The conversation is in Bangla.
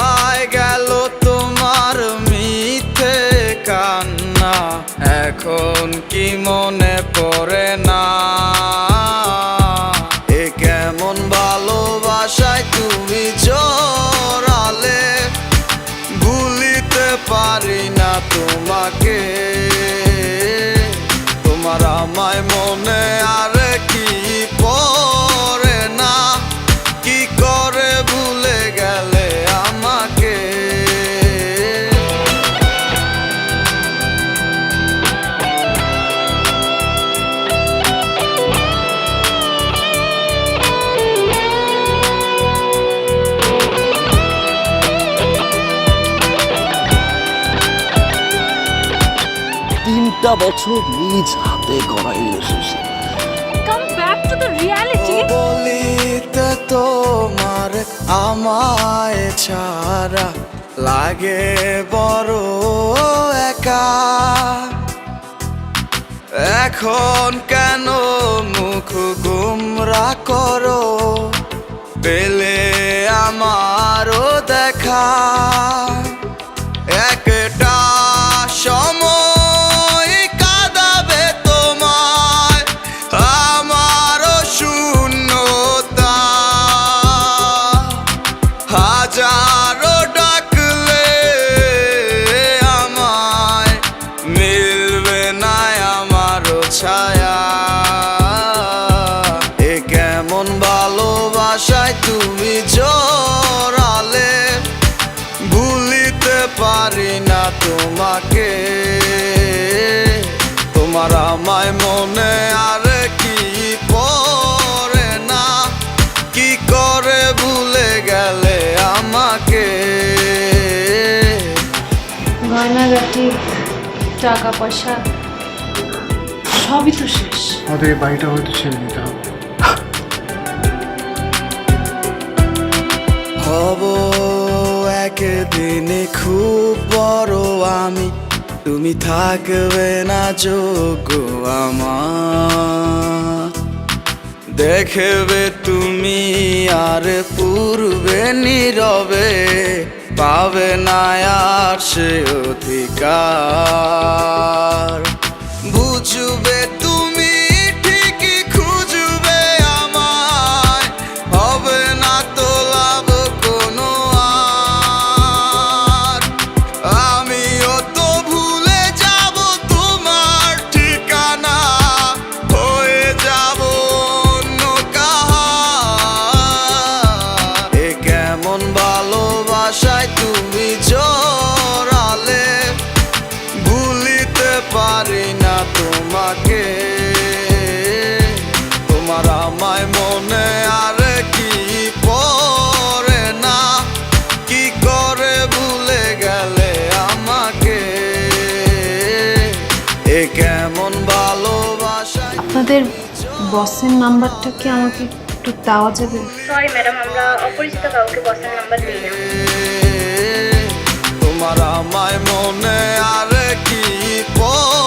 কোথায় গেল তোমার মিথে কান্না? এখন কি মনে পড়ে না? তিনটা বছর নিজ হাতে গড়া রিলেশনশিপ reality. বলিতে তোমার আমায় ছাড়া লাগে বড় একা। এখন কেন মুখ গুমরা করো? পেলে আমারও দেখা। পারি না তোমাকে। তোমার আমায় মনে আর কি পড়ে না? কি করে ভুলে গেলে আমাকে? গয়নাগাটি টাকা পয়সা সবই তো শেষ। আমাদের এই বাড়িটা হয়তো ছেড়ে দিতে হবে। হব একদিনে খুব আমি তুমি থাকবে না যোগ্য আমার। দেখবে তুমি আর পূর্বে নীরবে, পাবে না আর সে অধিকার। ভালোবাসায় তুমি জড়ালে ভুলিতে পারি না তোমাকে। তোমার আমায় মনে আর কি পড়ে না? কি করে ভুলে গেলে আমাকে? এ কেমন ভালোবাসা আপনাদের বসের নাম্বারটা কি আমাকে একটু দেওয়া যাবে? সরি ম্যাডাম আমরা অপরিচিত কাউকে বসার নাম্বার দিই না। তোমার আমায় মনে আর কি বল